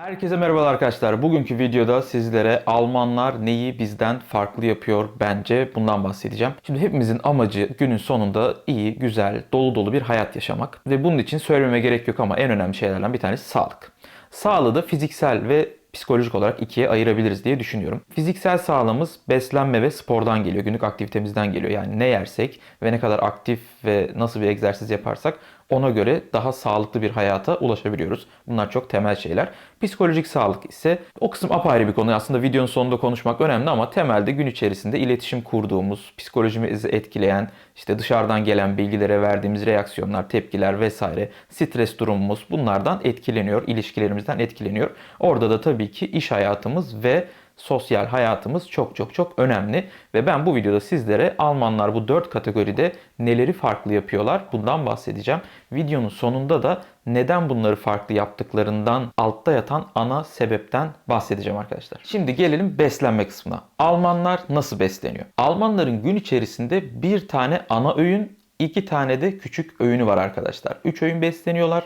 Herkese merhabalar arkadaşlar. Bugünkü videoda sizlere Almanlar neyi bizden farklı yapıyor bence bundan bahsedeceğim. Şimdi hepimizin amacı günün sonunda iyi, güzel, dolu dolu bir hayat yaşamak. Ve bunun için söylememe gerek yok ama en önemli şeylerden bir tanesi sağlık. Sağlığı da fiziksel ve psikolojik olarak ikiye ayırabiliriz diye düşünüyorum. Fiziksel sağlığımız beslenme ve spordan geliyor. Günlük aktivitemizden geliyor. Yani ne yersek ve ne kadar aktif ve nasıl bir egzersiz yaparsak ona göre daha sağlıklı bir hayata ulaşabiliyoruz. Bunlar çok temel şeyler. Psikolojik sağlık ise o kısım apayrı bir konu. Aslında videonun sonunda konuşmak önemli ama temelde gün içerisinde iletişim kurduğumuz, psikolojimizi etkileyen, işte dışarıdan gelen bilgilere verdiğimiz reaksiyonlar, tepkiler vesaire, stres durumumuz bunlardan etkileniyor, ilişkilerimizden etkileniyor. Orada da tabii ki iş hayatımız ve sosyal hayatımız çok çok çok önemli ve ben bu videoda sizlere Almanlar bu dört kategoride neleri farklı yapıyorlar bundan bahsedeceğim. Videonun sonunda da neden bunları farklı yaptıklarından altta yatan ana sebepten bahsedeceğim arkadaşlar. Şimdi gelelim beslenme kısmına. Almanlar nasıl besleniyor? Almanların gün içerisinde bir tane ana öğün, iki tane de küçük öğünü var arkadaşlar. Üç öğün besleniyorlar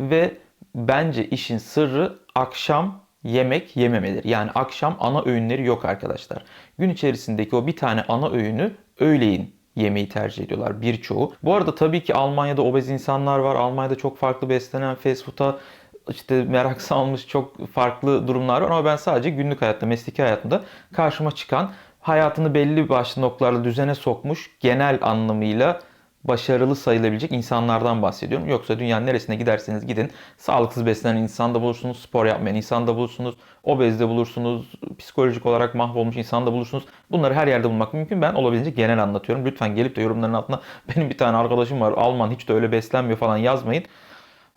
ve bence işin sırrı akşam yemek yememeleri. Yani akşam ana öğünleri yok arkadaşlar. Gün içerisindeki o bir tane ana öğünü öğleyin yemeği tercih ediyorlar birçoğu. Bu arada tabii ki Almanya'da obez insanlar var. Almanya'da çok farklı beslenen fast food'a işte merak salmış çok farklı durumlar var ama ben sadece günlük hayatta, mesleki hayatımda karşıma çıkan hayatını belli başlı noktalarla düzene sokmuş genel anlamıyla başarılı sayılabilecek insanlardan bahsediyorum. Yoksa dünyanın neresine giderseniz gidin sağlıksız beslenen insan da bulursunuz, spor yapmayan insan da bulursunuz, obezde bulursunuz, psikolojik olarak mahvolmuş insan da bulursunuz. Bunları her yerde bulmak mümkün. Ben olabildiğince genel anlatıyorum. Lütfen gelip de yorumların altına benim bir tane arkadaşım var Alman hiç de öyle beslenmiyor falan yazmayın.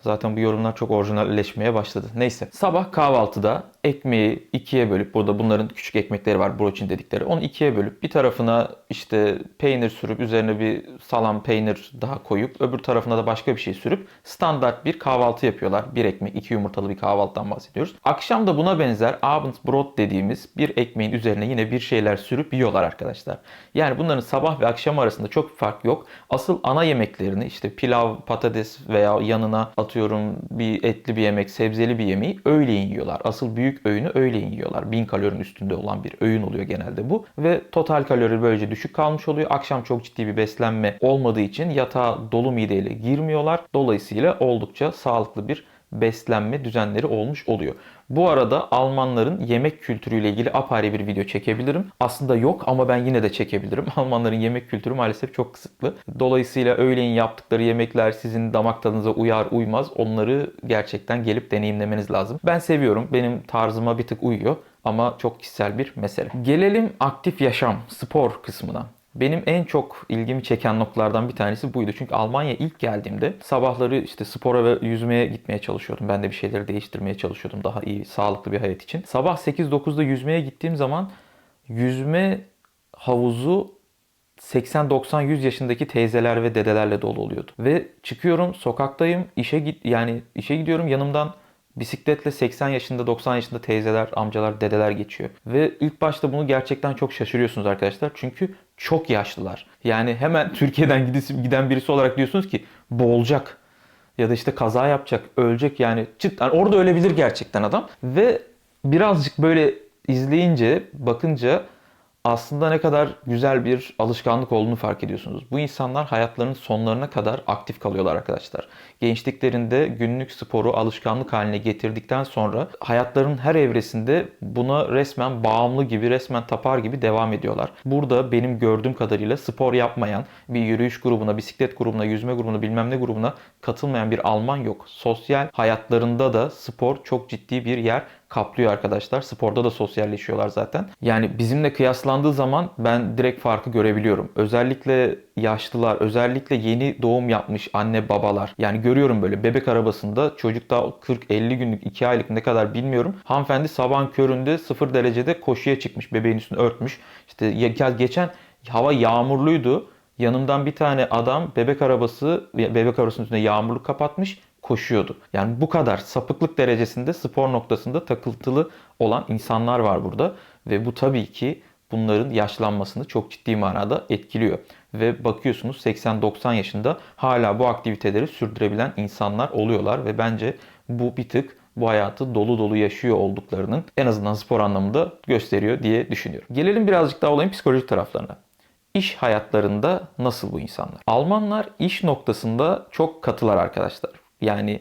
Zaten bu yorumlar çok orijinalleşmeye başladı. Neyse. Sabah kahvaltıda ekmeği ikiye bölüp burada bunların küçük ekmekleri var broçin dedikleri. Onu ikiye bölüp bir tarafına işte peynir sürüp üzerine bir salam peynir daha koyup öbür tarafına da başka bir şey sürüp standart bir kahvaltı yapıyorlar. Bir ekmek, iki yumurtalı bir kahvaltıdan bahsediyoruz. Akşam da buna benzer Abendbrot dediğimiz bir ekmeğin üzerine yine bir şeyler sürüp yiyorlar arkadaşlar. Yani bunların sabah ve akşam arasında çok bir fark yok. Asıl ana yemeklerini işte pilav, patates veya yanına atıyorum bir etli bir yemek, sebzeli bir yemeği öğleyin yiyorlar. Asıl büyük öğünü öğleyin yiyorlar. 1000 kalorinin üstünde olan bir öğün oluyor genelde bu. Ve total kalori böylece düşük kalmış oluyor. Akşam çok ciddi bir beslenme olmadığı için yatağa dolu mideyle girmiyorlar. Dolayısıyla oldukça sağlıklı bir beslenme düzenleri olmuş oluyor. Bu arada Almanların yemek kültürüyle ilgili apayrı bir video çekebilirim. Aslında yok ama ben yine de çekebilirim. Almanların yemek kültürü maalesef çok kısıtlı. Dolayısıyla öğleyin yaptıkları yemekler sizin damak tadınıza uyar uymaz. Onları gerçekten gelip deneyimlemeniz lazım. Ben seviyorum. Benim tarzıma bir tık uyuyor ama çok kişisel bir mesele. Gelelim aktif yaşam, spor kısmına. Benim en çok ilgimi çeken noktalardan bir tanesi buydu. Çünkü Almanya ilk geldiğimde sabahları işte spora ve yüzmeye gitmeye çalışıyordum. Ben de bir şeyleri değiştirmeye çalışıyordum daha iyi, sağlıklı bir hayat için. Sabah 8-9'da yüzmeye gittiğim zaman yüzme havuzu 80-90-100 yaşındaki teyzeler ve dedelerle dolu oluyordu. Ve çıkıyorum, sokaktayım, işe git yani işe gidiyorum yanımdan Bisikletle 80 yaşında 90 yaşında teyzeler, amcalar, dedeler geçiyor. Ve ilk başta bunu gerçekten çok şaşırıyorsunuz arkadaşlar. Çünkü çok yaşlılar. Yani hemen Türkiye'den giden birisi olarak diyorsunuz ki boğulacak. Ya da işte kaza yapacak, ölecek yani. Cidden orada ölebilir gerçekten adam. Ve birazcık böyle izleyince, bakınca aslında ne kadar güzel bir alışkanlık olduğunu fark ediyorsunuz. Bu insanlar hayatlarının sonlarına kadar aktif kalıyorlar arkadaşlar. Gençliklerinde günlük sporu alışkanlık haline getirdikten sonra hayatlarının her evresinde buna resmen bağımlı gibi, resmen tapar gibi devam ediyorlar. Burada benim gördüğüm kadarıyla spor yapmayan, bir yürüyüş grubuna, bisiklet grubuna, yüzme grubuna, bilmem ne grubuna katılmayan bir Alman yok. Sosyal hayatlarında da spor çok ciddi bir yer kaplıyor arkadaşlar. Sporda da sosyalleşiyorlar zaten. Yani bizimle kıyaslandığı zaman ben direkt farkı görebiliyorum. Özellikle yaşlılar, özellikle yeni doğum yapmış anne babalar. Yani görüyorum böyle bebek arabasında çocuk da 40-50 günlük 2 aylık ne kadar bilmiyorum. Hanımefendi sabahın köründe 0 derecede koşuya çıkmış. Bebeğin üstünü örtmüş. İşte geçen hava yağmurluydu. Yanımdan bir tane adam bebek arabası bebek arabasının üstünde yağmurluk kapatmış koşuyordu. Yani bu kadar sapıklık derecesinde spor noktasında takıntılı olan insanlar var burada ve bu tabii ki bunların yaşlanmasını çok ciddi manada etkiliyor. Ve bakıyorsunuz 80-90 yaşında hala bu aktiviteleri sürdürebilen insanlar oluyorlar ve bence bu bir tık bu hayatı dolu dolu yaşıyor olduklarının en azından spor anlamında gösteriyor diye düşünüyorum. Gelelim birazcık daha olayın psikolojik taraflarına. İş hayatlarında nasıl bu insanlar? Almanlar iş noktasında çok katılar arkadaşlar. Yani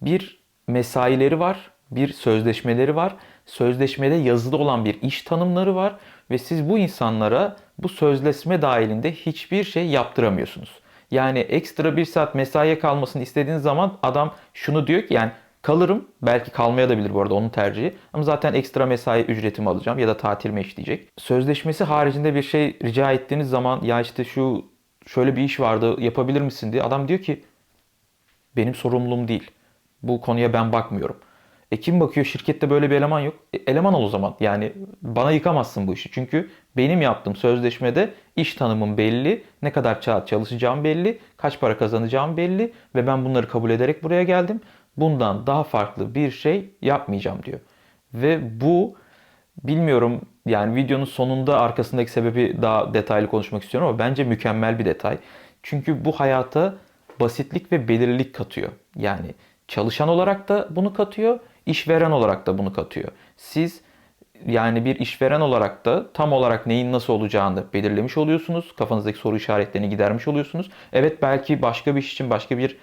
bir mesaileri var, bir sözleşmeleri var. Sözleşmede yazılı olan bir iş tanımları var ve siz bu insanlara bu sözleşme dahilinde hiçbir şey yaptıramıyorsunuz. Yani ekstra bir saat mesaiye kalmasını istediğiniz zaman adam şunu diyor ki yani kalırım belki kalmaya da bilir bu arada onun tercihi ama zaten ekstra mesai ücretimi alacağım ya da tatilime işleyecek. Sözleşmesi haricinde bir şey rica ettiğiniz zaman ya işte şu şöyle bir iş vardı yapabilir misin diye adam diyor ki benim sorumluluğum değil. Bu konuya ben bakmıyorum. E kim bakıyor? Şirkette böyle bir eleman yok. E, eleman ol o zaman. Yani bana yıkamazsın bu işi. Çünkü benim yaptığım sözleşmede iş tanımım belli. Ne kadar saat çalışacağım belli. Kaç para kazanacağım belli. Ve ben bunları kabul ederek buraya geldim. Bundan daha farklı bir şey yapmayacağım diyor. Ve bu bilmiyorum yani videonun sonunda arkasındaki sebebi daha detaylı konuşmak istiyorum ama bence mükemmel bir detay. Çünkü bu hayata basitlik ve belirlilik katıyor. Yani çalışan olarak da bunu katıyor, işveren olarak da bunu katıyor. Siz yani bir işveren olarak da tam olarak neyin nasıl olacağını belirlemiş oluyorsunuz. Kafanızdaki soru işaretlerini gidermiş oluyorsunuz. Evet belki başka bir iş için başka bir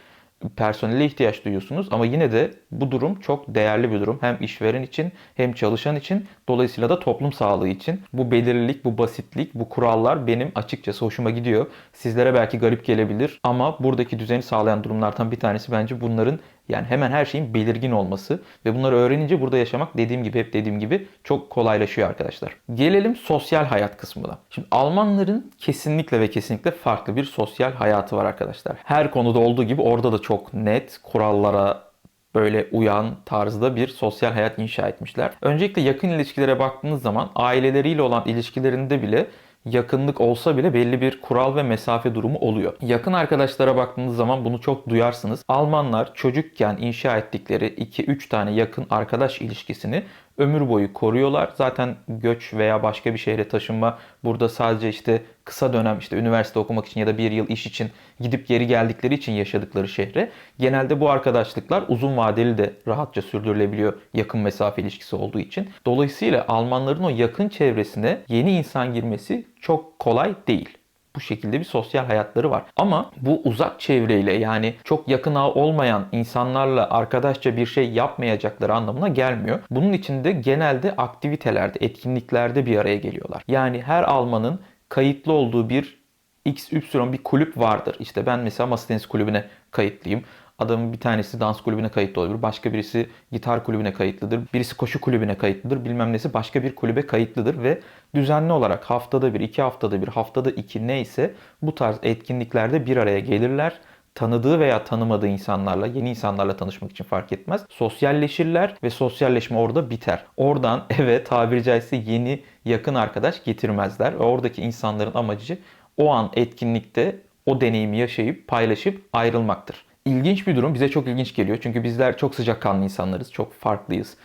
personele ihtiyaç duyuyorsunuz ama yine de bu durum çok değerli bir durum. Hem işveren için hem çalışan için dolayısıyla da toplum sağlığı için. Bu belirlilik, bu basitlik, bu kurallar benim açıkçası hoşuma gidiyor. Sizlere belki garip gelebilir ama buradaki düzeni sağlayan durumlardan bir tanesi bence bunların yani hemen her şeyin belirgin olması ve bunları öğrenince burada yaşamak dediğim gibi hep dediğim gibi çok kolaylaşıyor arkadaşlar. Gelelim sosyal hayat kısmına. Şimdi Almanların kesinlikle ve kesinlikle farklı bir sosyal hayatı var arkadaşlar. Her konuda olduğu gibi orada da çok net kurallara böyle uyan tarzda bir sosyal hayat inşa etmişler. Öncelikle yakın ilişkilere baktığınız zaman aileleriyle olan ilişkilerinde bile yakınlık olsa bile belli bir kural ve mesafe durumu oluyor. Yakın arkadaşlara baktığınız zaman bunu çok duyarsınız. Almanlar çocukken inşa ettikleri 2-3 tane yakın arkadaş ilişkisini ömür boyu koruyorlar. Zaten göç veya başka bir şehre taşınma burada sadece işte kısa dönem işte üniversite okumak için ya da bir yıl iş için gidip geri geldikleri için yaşadıkları şehre genelde bu arkadaşlıklar uzun vadeli de rahatça sürdürülebiliyor yakın mesafe ilişkisi olduğu için. Dolayısıyla Almanların o yakın çevresine yeni insan girmesi çok kolay değil bu şekilde bir sosyal hayatları var. Ama bu uzak çevreyle yani çok yakın ağ olmayan insanlarla arkadaşça bir şey yapmayacakları anlamına gelmiyor. Bunun için de genelde aktivitelerde, etkinliklerde bir araya geliyorlar. Yani her Almanın kayıtlı olduğu bir X, Y bir kulüp vardır. İşte ben mesela masa tenisi kulübüne kayıtlıyım. Adamın bir tanesi dans kulübüne kayıtlı olabilir. Başka birisi gitar kulübüne kayıtlıdır. Birisi koşu kulübüne kayıtlıdır. Bilmem nesi başka bir kulübe kayıtlıdır ve düzenli olarak haftada bir, iki haftada bir, haftada iki neyse bu tarz etkinliklerde bir araya gelirler tanıdığı veya tanımadığı insanlarla, yeni insanlarla tanışmak için fark etmez. Sosyalleşirler ve sosyalleşme orada biter. Oradan eve tabiri caizse yeni yakın arkadaş getirmezler. Ve oradaki insanların amacı o an etkinlikte o deneyimi yaşayıp paylaşıp ayrılmaktır ilginç bir durum. Bize çok ilginç geliyor. Çünkü bizler çok sıcakkanlı insanlarız. Çok farklıyız.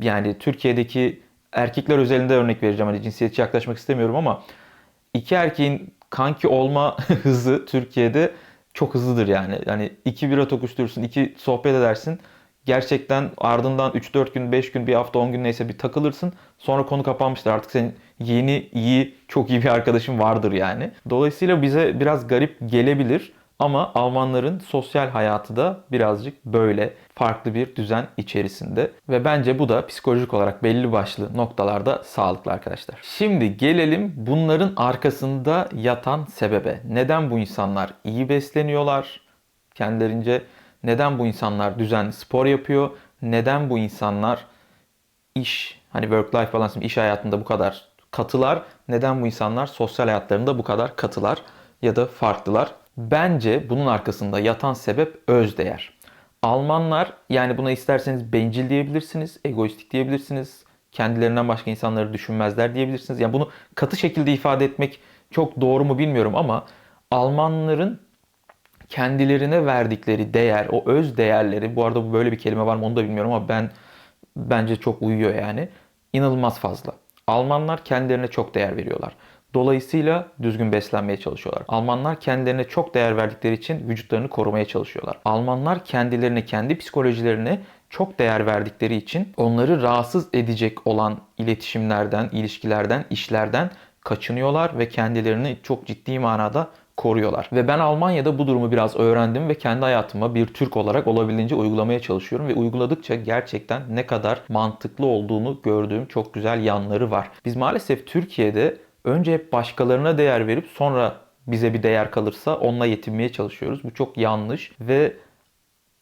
Yani Türkiye'deki erkekler özelinde örnek vereceğim. Hani cinsiyetçi yaklaşmak istemiyorum ama iki erkeğin kanki olma hızı Türkiye'de çok hızlıdır yani. Yani iki bira tokuşturursun, iki sohbet edersin. Gerçekten ardından 3-4 gün, 5 gün, bir hafta, 10 gün neyse bir takılırsın. Sonra konu kapanmıştır. Artık senin yeni, iyi, çok iyi bir arkadaşın vardır yani. Dolayısıyla bize biraz garip gelebilir. Ama Almanların sosyal hayatı da birazcık böyle farklı bir düzen içerisinde ve bence bu da psikolojik olarak belli başlı noktalarda sağlıklı arkadaşlar. Şimdi gelelim bunların arkasında yatan sebebe. Neden bu insanlar iyi besleniyorlar kendilerince? Neden bu insanlar düzenli spor yapıyor? Neden bu insanlar iş hani work life balance iş hayatında bu kadar katılar? Neden bu insanlar sosyal hayatlarında bu kadar katılar ya da farklılar? Bence bunun arkasında yatan sebep özdeğer. Almanlar yani buna isterseniz bencil diyebilirsiniz, egoistik diyebilirsiniz, kendilerinden başka insanları düşünmezler diyebilirsiniz. Yani bunu katı şekilde ifade etmek çok doğru mu bilmiyorum ama Almanların kendilerine verdikleri değer, o öz değerleri, bu arada böyle bir kelime var mı onu da bilmiyorum ama ben bence çok uyuyor yani. İnanılmaz fazla. Almanlar kendilerine çok değer veriyorlar. Dolayısıyla düzgün beslenmeye çalışıyorlar. Almanlar kendilerine çok değer verdikleri için vücutlarını korumaya çalışıyorlar. Almanlar kendilerine, kendi psikolojilerine çok değer verdikleri için onları rahatsız edecek olan iletişimlerden, ilişkilerden, işlerden kaçınıyorlar ve kendilerini çok ciddi manada koruyorlar. Ve ben Almanya'da bu durumu biraz öğrendim ve kendi hayatıma bir Türk olarak olabildiğince uygulamaya çalışıyorum ve uyguladıkça gerçekten ne kadar mantıklı olduğunu gördüğüm çok güzel yanları var. Biz maalesef Türkiye'de önce hep başkalarına değer verip sonra bize bir değer kalırsa onunla yetinmeye çalışıyoruz. Bu çok yanlış ve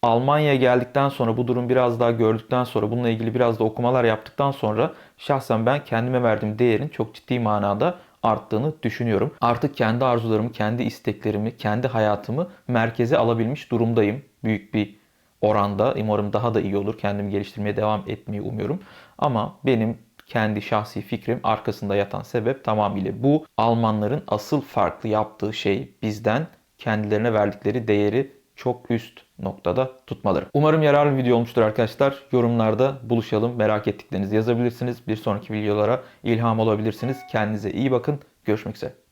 Almanya'ya geldikten sonra bu durum biraz daha gördükten sonra bununla ilgili biraz da okumalar yaptıktan sonra şahsen ben kendime verdiğim değerin çok ciddi manada arttığını düşünüyorum. Artık kendi arzularımı, kendi isteklerimi, kendi hayatımı merkeze alabilmiş durumdayım. Büyük bir oranda. Umarım daha da iyi olur. Kendimi geliştirmeye devam etmeyi umuyorum. Ama benim kendi şahsi fikrim arkasında yatan sebep tamamıyla bu. Almanların asıl farklı yaptığı şey bizden kendilerine verdikleri değeri çok üst noktada tutmaları. Umarım yararlı bir video olmuştur arkadaşlar. Yorumlarda buluşalım. Merak ettiklerinizi yazabilirsiniz. Bir sonraki videolara ilham olabilirsiniz. Kendinize iyi bakın. Görüşmek üzere.